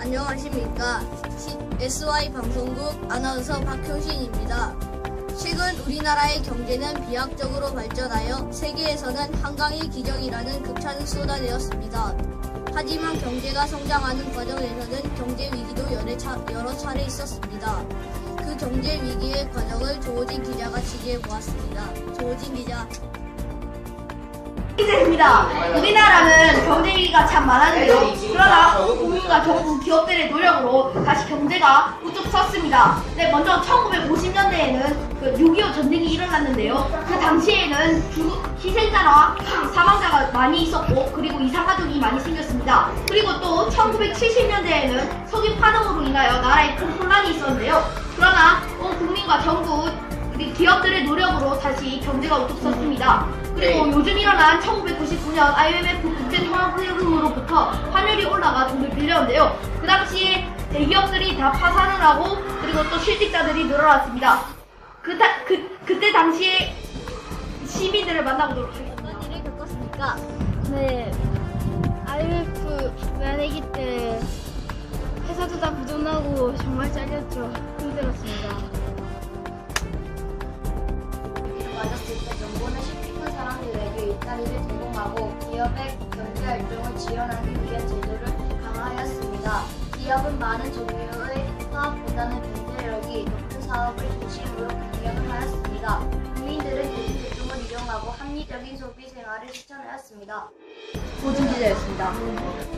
안녕하십니까. 시- SY 방송국 아나운서 박효신입니다. 최근 우리나라의 경제는 비약적으로 발전하여 세계에서는 한강의 기적이라는 극찬을 쏟아내었습니다. 하지만 경제가 성장하는 과정에서는 경제 위기도 여러, 차례 있었습니다. 그 경제 위기의 과정을 조호진 기자가 취재해 보았습니다. 조호진 기자. 입니다. 우리나라는 위기가 참 많았는데요. 그러나 국민과 정부, 기업들의 노력으로 다시 경제가 우뚝 섰습니다. 네, 먼저 1950년대에는 그 6.25 전쟁이 일어났는데요. 그 당시에는 주- 희생자나 사망자가 많이 있었고, 그리고 이산가족이 많이 생겼습니다. 그리고 또 1970년대에는 석유 파동으로 인하여 나라에 큰 혼란이 있었는데요. 그러나 온 국민과 정부, 기업들의 노력으로 다시 경제가 우뚝 섰습니다. 그리고 네. 요즘 일어난 1999년 IMF 국제 통화기금으로부터 환율이 올라가 돈을 빌렸는데요. 그 당시에 대기업들이 다 파산을 하고 그리고 또 실직자들이 늘어났습니다. 그, 다- 그, 그때 당시에 시민들을 만나보도록 하겠습니다. 어떤 일을 겪었습니까? 네, IMF 만내기 때 회사 도 다 부도나고 정말 잘렸죠. 힘들었습니다. 일자리를 제공하고 기업의 경제 활동을 지원하기 위한 제도를 강화하였습니다. 기업은 많은 종류의 사업보다는 경제력이 높은 사업을 중심으로 경영을 하였습니다. 국민들은 대중교통을 이용하고 합리적인 소비 생활을 실천하였습니다. 고진 기자였습니다.